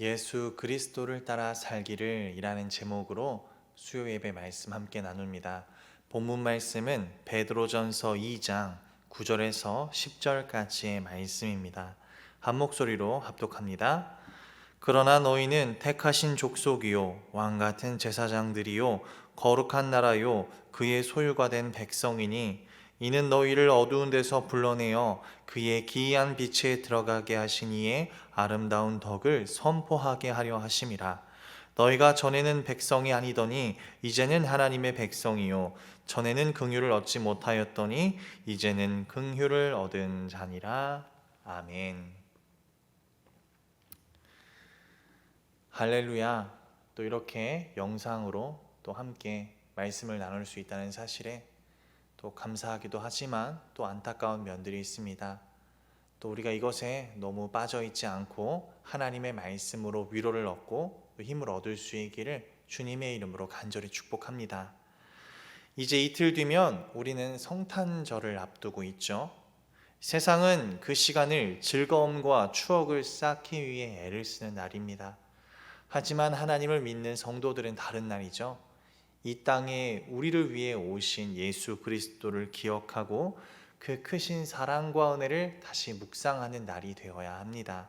예수 그리스도를 따라 살기를 이라는 제목으로 수요 예배 말씀 함께 나눕니다. 본문 말씀은 베드로전서 2장 9절에서 10절까지의 말씀입니다. 한 목소리로 합독합니다. 그러나 너희는 택하신 족속이요 왕 같은 제사장들이요 거룩한 나라요 그의 소유가 된 백성이니 이는 너희를 어두운 데서 불러내어 그의 기이한 빛에 들어가게 이의 아름다운 덕을 선포하게 하려 하심이라 너희가 전에는 백성이 아니더니 이제는 하나님의 백성이요 전에는 긍휼을 얻지 못하였더니 이제는 긍휼을 얻은 자니라 아멘. 할렐루야. 또 이렇게 영상으로 또 함께 말씀을 나눌 수 있다는 사실에 또 감사하기도 하지만 또 안타까운 면들이 있습니다. 또 우리가 이것에 너무 빠져 있지 않고 하나님의 말씀으로 위로를 얻고 또 힘을 얻을 수 있기를 주님의 이름으로 간절히 축복합니다. 이제 이틀 뒤면 우리는 성탄절을 앞두고 있죠. 세상은 그 시간을 즐거움과 추억을 쌓기 위해 애를 쓰는 날입니다. 하지만 하나님을 믿는 성도들은 다른 날이죠. 이 땅에 우리를 위해 오신 예수 그리스도를 기억하고 그 크신 사랑과 은혜를 다시 묵상하는 날이 되어야 합니다.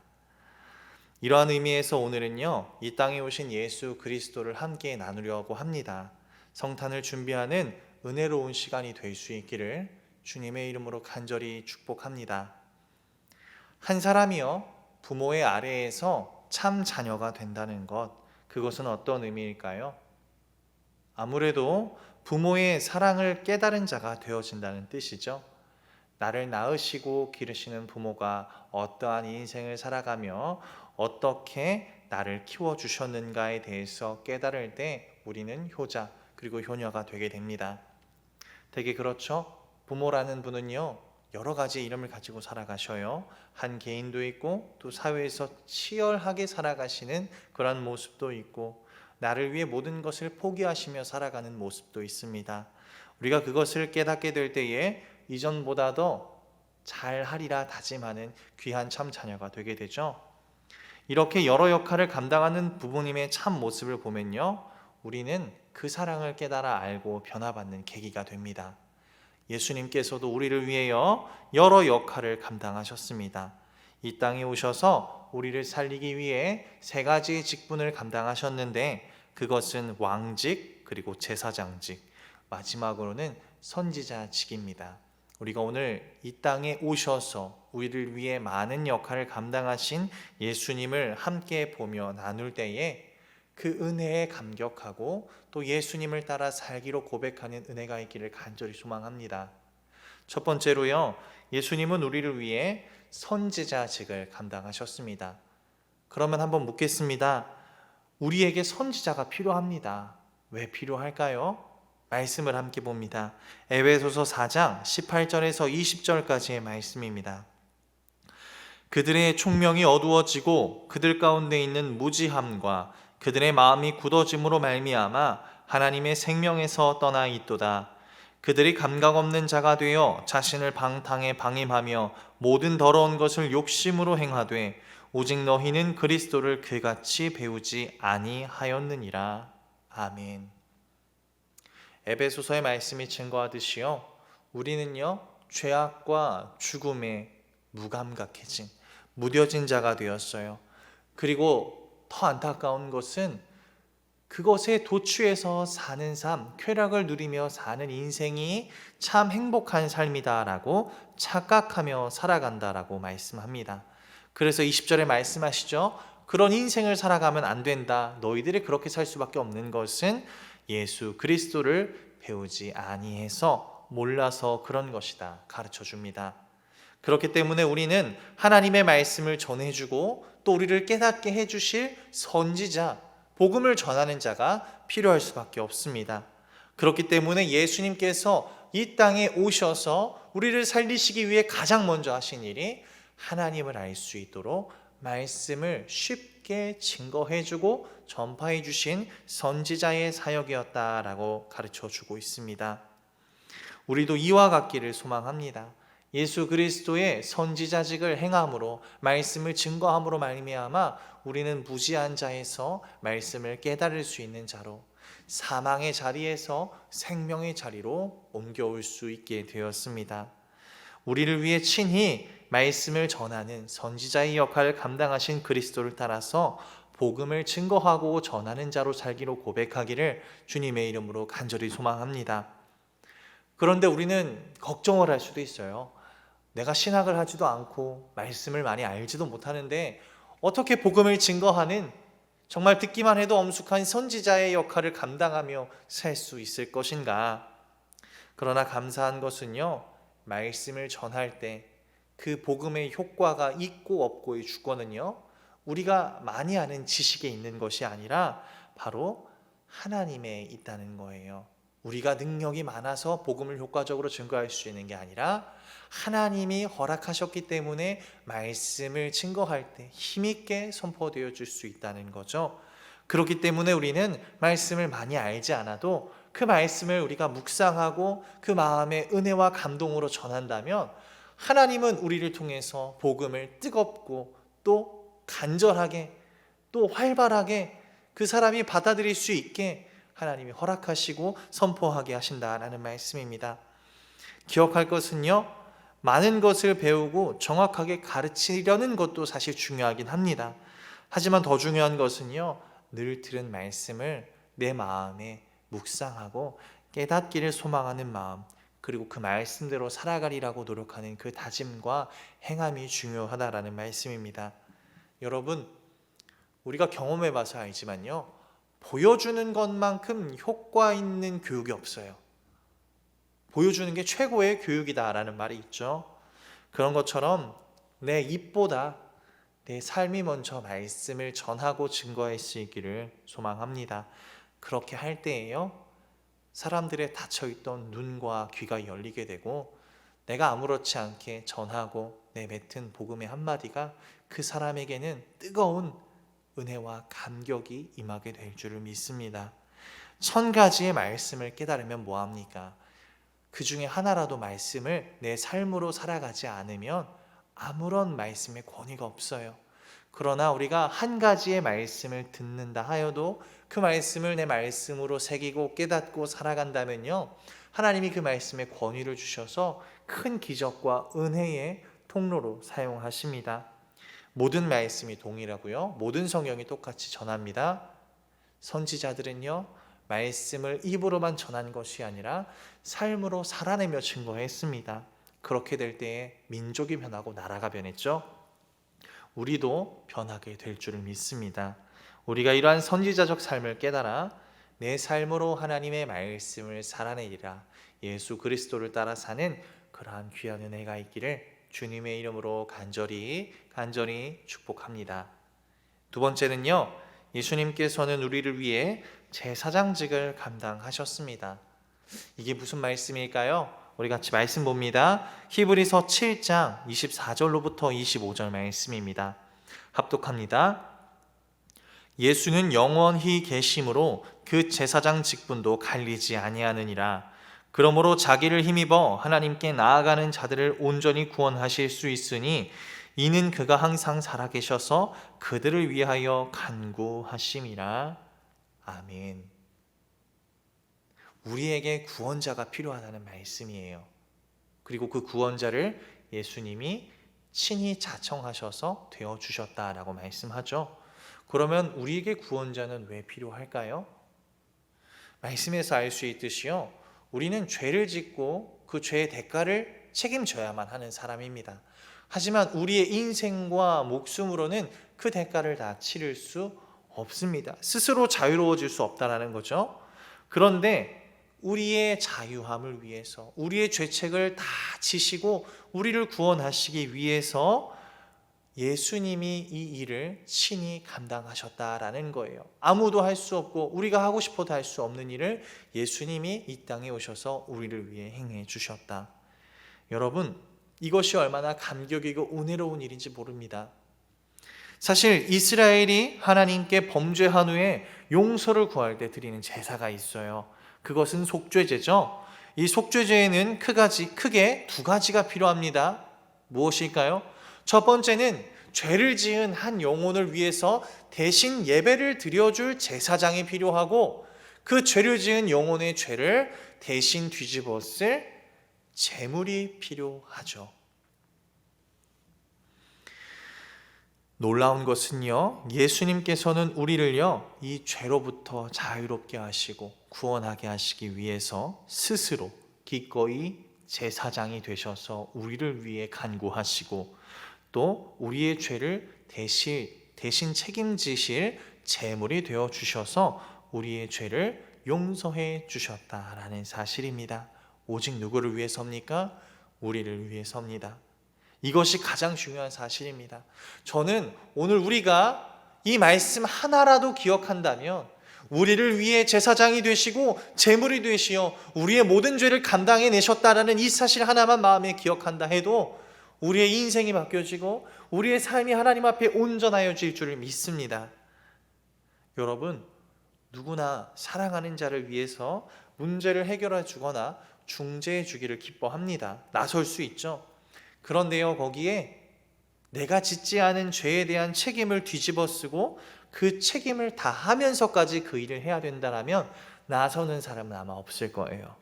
이러한 의미에서 오늘은요, 이 땅에 오신 예수 그리스도를 함께 나누려고 합니다. 성탄을 준비하는 은혜로운 시간이 될 수 있기를 주님의 이름으로 간절히 축복합니다. 한 사람이요, 부모의 아래에서 참 자녀가 된다는 것, 그것은 어떤 의미일까요? 아무래도 부모의 사랑을 깨달은 자가 되어진다는 뜻이죠. 나를 낳으시고 기르시는 부모가 어떠한 인생을 살아가며 어떻게 나를 키워주셨는가에 대해서 깨달을 때 우리는 효자 그리고 효녀가 되게 됩니다. 되게 그렇죠? 부모라는 분은요, 여러 가지 이름을 가지고 살아가셔요. 한 개인도 있고 또 사회에서 치열하게 살아가시는 그런 모습도 있고 나를 위해 모든 것을 포기하시며 살아가는 모습도 있습니다. 우리가 그것을 깨닫게 될 때에 이전보다 더 잘하리라 다짐하는 귀한 참 자녀가 되게 되죠. 이렇게 여러 역할을 감당하는 부모님의 참 모습을 보면요. 우리는 그 사랑을 깨달아 알고 변화받는 계기가 됩니다. 예수님께서도 우리를 위하여 여러 역할을 감당하셨습니다. 이 땅에 오셔서 우리를 살리기 위해 세 가지의 직분을 감당하셨는데 그것은 왕직 그리고 제사장직 마지막으로는 선지자직입니다. 우리가 오늘 이 땅에 오셔서 우리를 위해 많은 역할을 감당하신 예수님을 함께 보며 나눌 때에 그 은혜에 감격하고 또 예수님을 따라 살기로 고백하는 은혜가 있기를 간절히 소망합니다. 첫 번째로요, 예수님은 우리를 위해 선지자직을 감당하셨습니다. 그러면 한번 묻겠습니다. 우리에게 선지자가 필요합니다. 왜 필요할까요? 말씀을 함께 봅니다. 에베소서 4장 18절에서 20절까지의 말씀입니다. 그들의 총명이 어두워지고 그들 가운데 있는 무지함과 그들의 마음이 굳어짐으로 말미암아 하나님의 생명에서 떠나 있도다. 그들이 감각 없는 자가 되어 자신을 방탕에 방임하며 모든 더러운 것을 욕심으로 행하되 오직 너희는 그리스도를 그같이 배우지 아니하였느니라. 아멘. 에베소서의 말씀이 증거하듯이요. 우리는요. 죄악과 죽음에 무감각해진 무뎌진 자가 되었어요. 그리고 더 안타까운 것은 그것에 도취해서 사는 삶, 쾌락을 누리며 사는 인생이 참 행복한 삶이다라고 착각하며 살아간다라고 말씀합니다. 그래서 20절에 말씀하시죠. 그런 인생을 살아가면 안 된다. 너희들이 그렇게 살 수밖에 없는 것은 예수 그리스도를 배우지 아니해서 몰라서 그런 것이다. 가르쳐 줍니다. 그렇기 때문에 우리는 하나님의 말씀을 전해주고 또 우리를 깨닫게 해주실 선지자, 복음을 전하는 자가 필요할 수밖에 없습니다. 그렇기 때문에 예수님께서 이 땅에 오셔서 우리를 살리시기 위해 가장 먼저 하신 일이 하나님을 알 수 있도록 말씀을 쉽게 증거해 주고 전파해 주신 선지자의 사역이었다라고 가르쳐 주고 있습니다. 우리도 이와 같기를 소망합니다. 예수 그리스도의 선지자직을 행함으로 말씀을 증거함으로 말미암아 우리는 무지한 자에서 말씀을 깨달을 수 있는 자로 사망의 자리에서 생명의 자리로 옮겨올 수 있게 되었습니다. 우리를 위해 친히 말씀을 전하는 선지자의 역할을 감당하신 그리스도를 따라서 복음을 증거하고 전하는 자로 살기로 고백하기를 주님의 이름으로 간절히 소망합니다. 그런데 우리는 걱정을 할 수도 있어요. 내가 신학을 하지도 않고 말씀을 많이 알지도 못하는데 어떻게 복음을 증거하는 정말 듣기만 해도 엄숙한 선지자의 역할을 감당하며 살 수 있을 것인가? 그러나 감사한 것은요, 말씀을 전할 때 그 복음의 효과가 있고 없고의 주권은요, 우리가 많이 아는 지식에 있는 것이 아니라 바로 하나님에 있다는 거예요. 우리가 능력이 많아서 복음을 효과적으로 증거할 수 있는 게 아니라 하나님이 허락하셨기 때문에 말씀을 증거할 때 힘있게 선포되어 줄 수 있다는 거죠. 그렇기 때문에 우리는 말씀을 많이 알지 않아도 그 말씀을 우리가 묵상하고 그 마음의 은혜와 감동으로 전한다면 하나님은 우리를 통해서 복음을 뜨겁고 또 간절하게 또 활발하게 그 사람이 받아들일 수 있게 하나님이 허락하시고 선포하게 하신다라는 말씀입니다. 기억할 것은요. 많은 것을 배우고 정확하게 가르치려는 것도 사실 중요하긴 합니다. 하지만 더 중요한 것은요. 늘 들은 말씀을 내 마음에 묵상하고 깨닫기를 소망하는 마음, 그리고 그 말씀대로 살아가리라고 노력하는 그 다짐과 행함이 중요하다라는 말씀입니다. 여러분, 우리가 경험해 봐서 알지만요. 보여주는 것만큼 효과 있는 교육이 없어요. 보여주는 게 최고의 교육이다라는 말이 있죠. 그런 것처럼 내 입보다 내 삶이 먼저 말씀을 전하고 증거할 수 있기를 소망합니다. 그렇게 할 때에요. 사람들의 닫혀있던 눈과 귀가 열리게 되고 내가 아무렇지 않게 전하고 내 뱉은 복음의 한마디가 그 사람에게는 뜨거운 은혜와 감격이 임하게 될 줄을 믿습니다. 천 가지의 말씀을 깨달으면 뭐합니까? 그 중에 하나라도 말씀을 내 삶으로 살아가지 않으면 아무런 말씀의 권위가 없어요. 그러나 우리가 한 가지의 말씀을 듣는다 하여도 그 말씀을 내 말씀으로 새기고 깨닫고 살아간다면요. 하나님이 그 말씀에 권위를 주셔서 큰 기적과 은혜의 통로로 사용하십니다. 모든 말씀이 동일하고요. 모든 성경이 똑같이 전합니다. 선지자들은요. 말씀을 입으로만 전한 것이 아니라 삶으로 살아내며 증거했습니다. 그렇게 될 때에 민족이 변하고 나라가 변했죠. 우리도 변하게 될 줄을 믿습니다. 우리가 이러한 선지자적 삶을 깨달아 내 삶으로 하나님의 말씀을 살아내리라 예수 그리스도를 따라 사는 그러한 귀한 은혜가 있기를 주님의 이름으로 간절히 간절히 축복합니다. 두 번째는요. 예수님께서는 우리를 위해 제사장직을 감당하셨습니다. 이게 무슨 말씀일까요? 우리 같이 말씀 봅니다. 히브리서 7장 24절로부터 25절 말씀입니다. 합독합니다. 예수는 영원히 계심으로 그 제사장 직분도 갈리지 아니하느니라. 그러므로 자기를 힘입어 하나님께 나아가는 자들을 온전히 구원하실 수 있으니 이는 그가 항상 살아계셔서 그들을 위하여 간구하심이라. 아멘. 우리에게 구원자가 필요하다는 말씀이에요. 그리고 그 구원자를 예수님이 친히 자청하셔서 되어 주셨다라고 말씀하죠. 그러면 우리에게 구원자는 왜 필요할까요? 말씀에서 알 수 있듯이요. 우리는 죄를 짓고 그 죄의 대가를 책임져야만 하는 사람입니다. 하지만 우리의 인생과 목숨으로는 그 대가를 다 치를 수 없습니다. 스스로 자유로워질 수 없다라는 거죠. 그런데 우리의 자유함을 위해서 우리의 죄책을 다 지시고 우리를 구원하시기 위해서 예수님이 이 일을 친히 감당하셨다라는 거예요. 아무도 할 수 없고 우리가 하고 싶어도 할 수 없는 일을 예수님이 이 땅에 오셔서 우리를 위해 행해 주셨다. 여러분, 이것이 얼마나 감격이고 은혜로운 일인지 모릅니다. 사실 이스라엘이 하나님께 범죄한 후에 용서를 구할 때 드리는 제사가 있어요. 그것은 속죄제죠. 이 속죄제에는 크가지, 크게 두 가지가 필요합니다. 무엇일까요? 첫 번째는 죄를 지은 한 영혼을 위해서 대신 예배를 드려줄 제사장이 필요하고 그 죄를 지은 영혼의 죄를 대신 뒤집었을 제물이 필요하죠. 놀라운 것은요, 예수님께서는 우리를요, 이 죄로부터 자유롭게 하시고 구원하게 하시기 위해서 스스로 기꺼이 제사장이 되셔서 우리를 위해 간구하시고 또 우리의 죄를 대신, 대신 책임지실 제물이 되어 주셔서 우리의 죄를 용서해 주셨다라는 사실입니다. 오직 누구를 위해서입니까? 우리를 위해서입니다. 이것이 가장 중요한 사실입니다. 저는 오늘 우리가 이 말씀 하나라도 기억한다면 우리를 위해 제사장이 되시고 제물이 되시어 우리의 모든 죄를 감당해 내셨다라는 이 사실 하나만 마음에 기억한다 해도 우리의 인생이 바뀌어지고 우리의 삶이 하나님 앞에 온전하여질 줄을 믿습니다. 여러분, 누구나 사랑하는 자를 위해서 문제를 해결해 주거나 중재해 주기를 기뻐합니다. 나설 수 있죠. 그런데요, 거기에 내가 짓지 않은 죄에 대한 책임을 뒤집어 쓰고 그 책임을 다 하면서까지 그 일을 해야 된다면 나서는 사람은 아마 없을 거예요.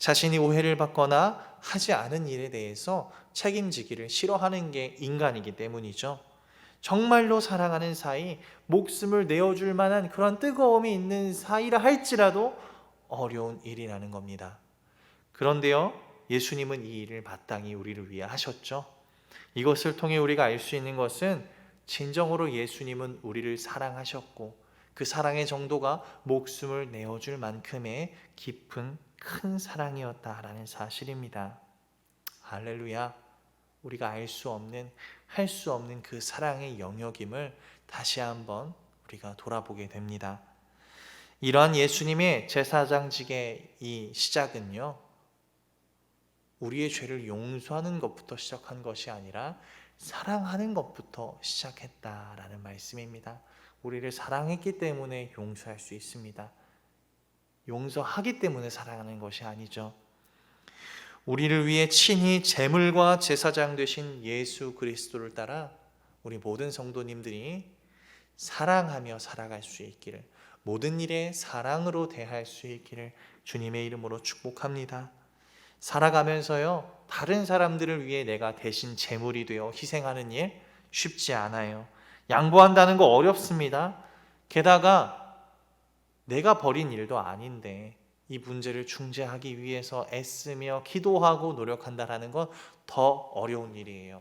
자신이 오해를 받거나 하지 않은 일에 대해서 책임지기를 싫어하는 게 인간이기 때문이죠. 정말로 사랑하는 사이, 목숨을 내어줄 만한 그런 뜨거움이 있는 사이라 할지라도 어려운 일이라는 겁니다. 그런데요, 예수님은 이 일을 마땅히 우리를 위해 하셨죠. 이것을 통해 우리가 알 수 있는 것은 진정으로 예수님은 우리를 사랑하셨고 그 사랑의 정도가 목숨을 내어줄 만큼의 깊은 큰 사랑이었다라는 사실입니다. 할렐루야. 우리가 알 수 없는, 할 수 없는 그 사랑의 영역임을 다시 한번 우리가 돌아보게 됩니다. 이러한 예수님의 제사장직의 이 시작은요, 우리의 죄를 용서하는 것부터 시작한 것이 아니라 사랑하는 것부터 시작했다라는 말씀입니다. 우리를 사랑했기 때문에 용서할 수 있습니다. 용서하기 때문에 사랑하는 것이 아니죠. 우리를 위해 친히 제물과 제사장 되신 예수 그리스도를 따라 우리 모든 성도님들이 사랑하며 살아갈 수 있기를 모든 일에 사랑으로 대할 수 있기를 주님의 이름으로 축복합니다. 살아가면서요, 다른 사람들을 위해 내가 대신 제물이 되어 희생하는 일 쉽지 않아요. 양보한다는 거 어렵습니다. 게다가 내가 벌인 일도 아닌데 이 문제를 중재하기 위해서 애쓰며 기도하고 노력한다라는 건 더 어려운 일이에요.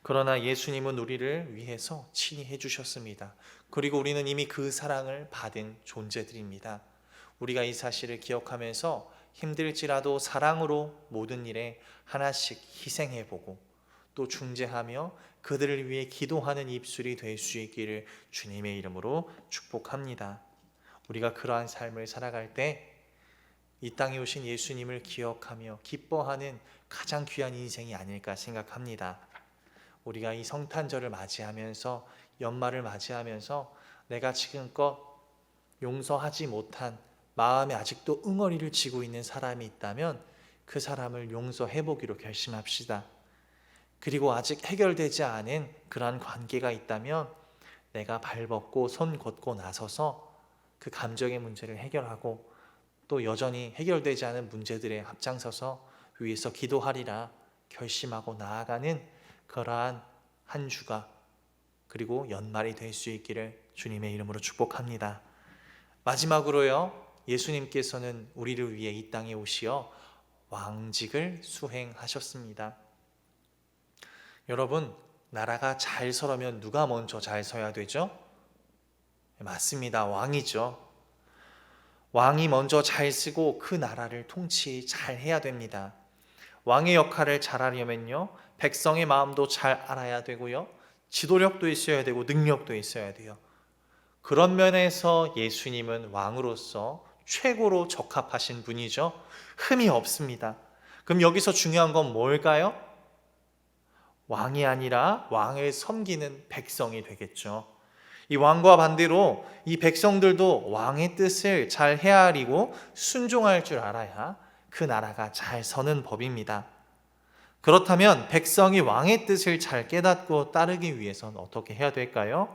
그러나 예수님은 우리를 위해서 친히 해주셨습니다. 그리고 우리는 이미 그 사랑을 받은 존재들입니다. 우리가 이 사실을 기억하면서 힘들지라도 사랑으로 모든 일에 하나씩 희생해보고 또 중재하며 그들을 위해 기도하는 입술이 될 수 있기를 주님의 이름으로 축복합니다. 우리가 그러한 삶을 살아갈 때 이 땅에 오신 예수님을 기억하며 기뻐하는 가장 귀한 인생이 아닐까 생각합니다. 우리가 이 성탄절을 맞이하면서 연말을 맞이하면서 내가 지금껏 용서하지 못한 마음에 아직도 응어리를 쥐고 있는 사람이 있다면 그 사람을 용서해 보기로 결심합시다. 그리고 아직 해결되지 않은 그러한 관계가 있다면 내가 발벗고 손 걷고 나서서 그 감정의 문제를 해결하고 또 여전히 해결되지 않은 문제들에 앞장서서 위에서 기도하리라 결심하고 나아가는 그러한 한 주가 그리고 연말이 될 수 있기를 주님의 이름으로 축복합니다. 마지막으로요. 예수님께서는 우리를 위해 이 땅에 오시어 왕직을 수행하셨습니다. 여러분, 나라가 잘 서려면 누가 먼저 잘 서야 되죠? 맞습니다. 왕이죠. 왕이 먼저 잘 쓰고 그 나라를 통치 잘 해야 됩니다. 왕의 역할을 잘 하려면요. 백성의 마음도 잘 알아야 되고요. 지도력도 있어야 되고 능력도 있어야 돼요. 그런 면에서 예수님은 왕으로서 최고로 적합하신 분이죠. 흠이 없습니다. 그럼 여기서 중요한 건 뭘까요? 왕이 아니라 왕을 섬기는 백성이 되겠죠. 이 왕과 반대로 이 백성들도 왕의 뜻을 잘 헤아리고 순종할 줄 알아야 그 나라가 잘 서는 법입니다. 그렇다면 백성이 왕의 뜻을 잘 깨닫고 따르기 위해서는 어떻게 해야 될까요?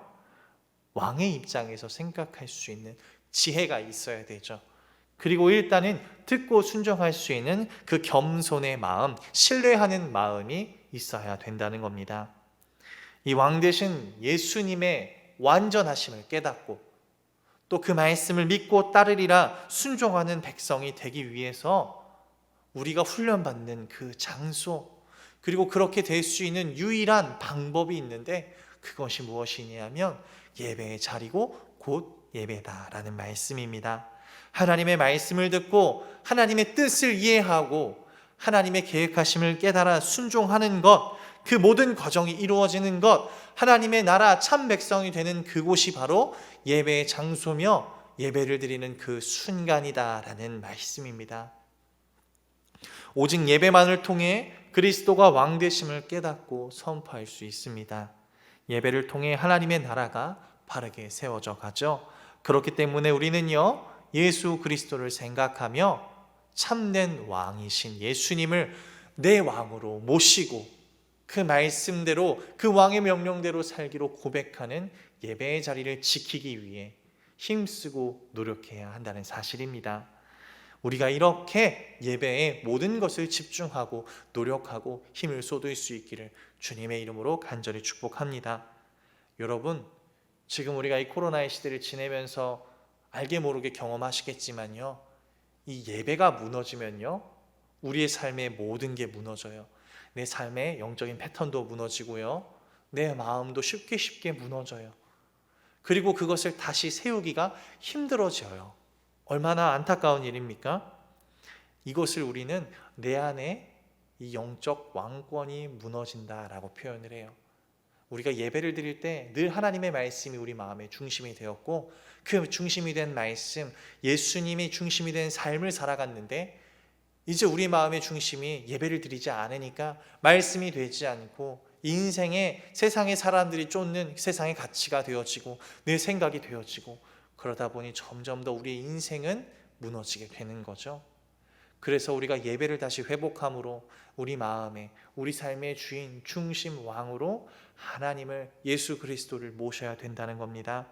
왕의 입장에서 생각할 수 있는 지혜가 있어야 되죠. 그리고 일단은 듣고 순종할 수 있는 그 겸손의 마음, 신뢰하는 마음이 있어야 된다는 겁니다. 이 왕 대신 예수님의 완전하심을 깨닫고 또 그 말씀을 믿고 따르리라 순종하는 백성이 되기 위해서 우리가 훈련받는 그 장소 그리고 그렇게 될 수 있는 유일한 방법이 있는데 그것이 무엇이냐면 예배의 자리고 곧 예배다라는 말씀입니다. 하나님의 말씀을 듣고 하나님의 뜻을 이해하고 하나님의 계획하심을 깨달아 순종하는 것, 그 모든 과정이 이루어지는 것, 하나님의 나라 참 백성이 되는 그곳이 바로 예배의 장소며 예배를 드리는 그 순간이다라는 말씀입니다. 오직 예배만을 통해 그리스도가 왕 되심을 깨닫고 선포할 수 있습니다. 예배를 통해 하나님의 나라가 바르게 세워져 가죠. 그렇기 때문에 우리는요, 예수 그리스도를 생각하며 참된 왕이신 예수님을 내 왕으로 모시고 그 말씀대로 그 왕의 명령대로 살기로 고백하는 예배의 자리를 지키기 위해 힘쓰고 노력해야 한다는 사실입니다. 우리가 이렇게 예배에 모든 것을 집중하고 노력하고 힘을 쏟을 수 있기를 주님의 이름으로 간절히 축복합니다. 여러분, 지금 우리가 이 코로나의 시대를 지내면서 알게 모르게 경험하시겠지만요. 이 예배가 무너지면요. 우리의 삶의 모든 게 무너져요. 내 삶의 영적인 패턴도 무너지고요. 내 마음도 쉽게 쉽게 무너져요. 그리고 그것을 다시 세우기가 힘들어져요. 얼마나 안타까운 일입니까? 이것을 우리는 내 안에 이 영적 왕권이 무너진다라고 표현을 해요. 우리가 예배를 드릴 때 늘 하나님의 말씀이 우리 마음의 중심이 되었고 그 중심이 된 말씀, 예수님이 중심이 된 삶을 살아갔는데 이제 우리 마음의 중심이 예배를 드리지 않으니까 말씀이 되지 않고 인생에 세상의 사람들이 쫓는 세상의 가치가 되어지고 내 생각이 되어지고 그러다 보니 점점 더 우리의 인생은 무너지게 되는 거죠. 그래서 우리가 예배를 다시 회복함으로 우리 마음에 우리 삶의 주인 중심 왕으로 하나님을 예수 그리스도를 모셔야 된다는 겁니다.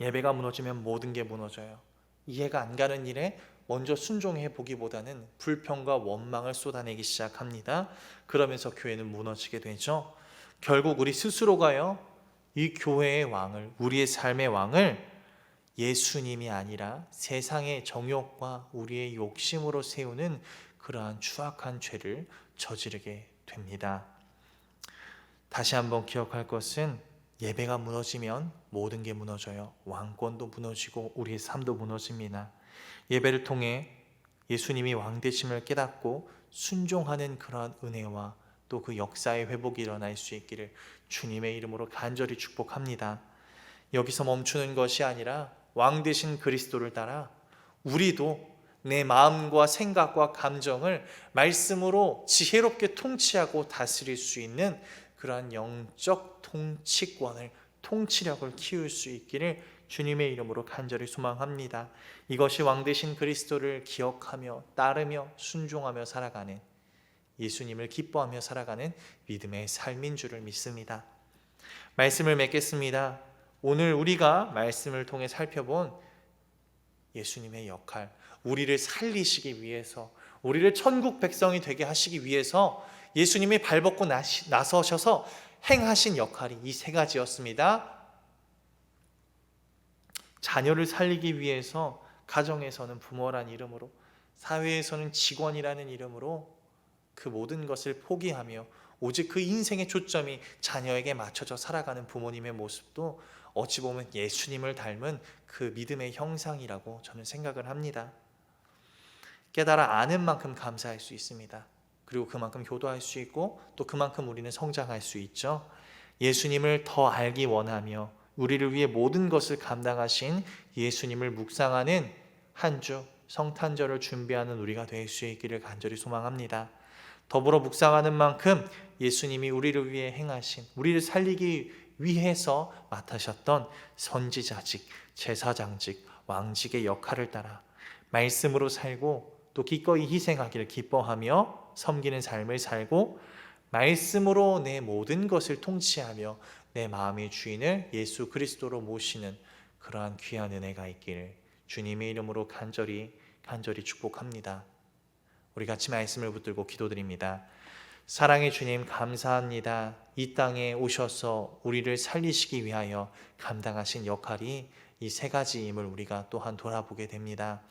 예배가 무너지면 모든 게 무너져요. 이해가 안 가는 일에 먼저 순종해 보기보다는 불평과 원망을 쏟아내기 시작합니다. 그러면서 교회는 무너지게 되죠. 결국 우리 스스로가요. 이 교회의 왕을 우리의 삶의 왕을 예수님이 아니라 세상의 정욕과 우리의 욕심으로 세우는 그러한 추악한 죄를 저지르게 됩니다. 다시 한번 기억할 것은 예배가 무너지면 모든 게 무너져요. 왕권도 무너지고 우리의 삶도 무너집니다. 예배를 통해 예수님이 왕 되심을 깨닫고 순종하는 그러한 은혜와 또 그 역사의 회복이 일어날 수 있기를 주님의 이름으로 간절히 축복합니다. 여기서 멈추는 것이 아니라 왕 되신 그리스도를 따라 우리도 내 마음과 생각과 감정을 말씀으로 지혜롭게 통치하고 다스릴 수 있는 그러한 영적 통치권을 통치력을 키울 수 있기를 주님의 이름으로 간절히 소망합니다. 이것이 왕 되신 그리스도를 기억하며 따르며 순종하며 살아가는 예수님을 기뻐하며 살아가는 믿음의 삶인 줄을 믿습니다. 말씀을 맺겠습니다. 오늘 우리가 말씀을 통해 살펴본 예수님의 역할, 우리를 살리시기 위해서, 우리를 천국 백성이 되게 하시기 위해서 예수님이 발벗고 나서셔서 행하신 역할이 이 세 가지였습니다. 자녀를 살리기 위해서 가정에서는 부모란 이름으로, 사회에서는 직원이라는 이름으로 그 모든 것을 포기하며 오직 그 인생의 초점이 자녀에게 맞춰져 살아가는 부모님의 모습도 어찌 보면 예수님을 닮은 그 믿음의 형상이라고 저는 생각을 합니다. 깨달아 아는 만큼 감사할 수 있습니다. 그리고 그만큼 효도할 수 있고 또 그만큼 우리는 성장할 수 있죠. 예수님을 더 알기 원하며 우리를 위해 모든 것을 감당하신 예수님을 묵상하는 한 주 성탄절을 준비하는 우리가 될 수 있기를 간절히 소망합니다. 더불어 묵상하는 만큼 예수님이 우리를 위해 행하신 우리를 살리기 위해서 맡으셨던 선지자직, 제사장직, 왕직의 역할을 따라 말씀으로 살고 또 기꺼이 희생하기를 기뻐하며 섬기는 삶을 살고 말씀으로 내 모든 것을 통치하며 내 마음의 주인을 예수 그리스도로 모시는 그러한 귀한 은혜가 있기를 주님의 이름으로 간절히 간절히 축복합니다. 우리 같이 말씀을 붙들고 기도드립니다. 사랑의 주님 감사합니다. 이 땅에 오셔서 우리를 살리시기 위하여 감당하신 역할이 이 세 가지임을 우리가 또한 돌아보게 됩니다.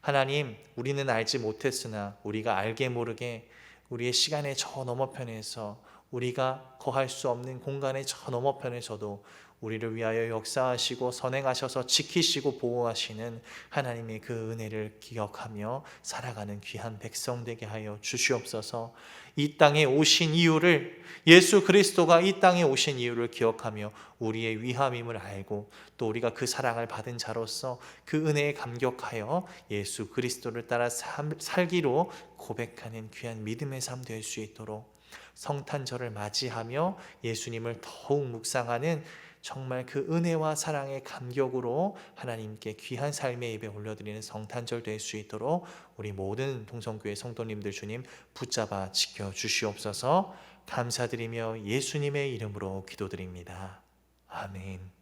하나님, 우리는 알지 못했으나 우리가 알게 모르게 우리의 시간의 저 너머편에서 우리가 거할 수 없는 공간의 저 너머편에서도 우리를 위하여 역사하시고 선행하셔서 지키시고 보호하시는 하나님의 그 은혜를 기억하며 살아가는 귀한 백성 되게 하여 주시옵소서. 이 땅에 오신 이유를 예수 그리스도가 이 땅에 오신 이유를 기억하며 우리의 위함임을 알고 또 우리가 그 사랑을 받은 자로서 그 은혜에 감격하여 예수 그리스도를 따라 삶- 살기로 고백하는 귀한 믿음의 삶 될 수 있도록 성탄절을 맞이하며 예수님을 더욱 묵상하는 정말 그 은혜와 사랑의 감격으로 하나님께 귀한 삶의 입에 올려드리는 성탄절 될 수 있도록 우리 모든 동성교회 성도님들 주님 붙잡아 지켜 주시옵소서 감사드리며 예수님의 이름으로 기도드립니다. 아멘.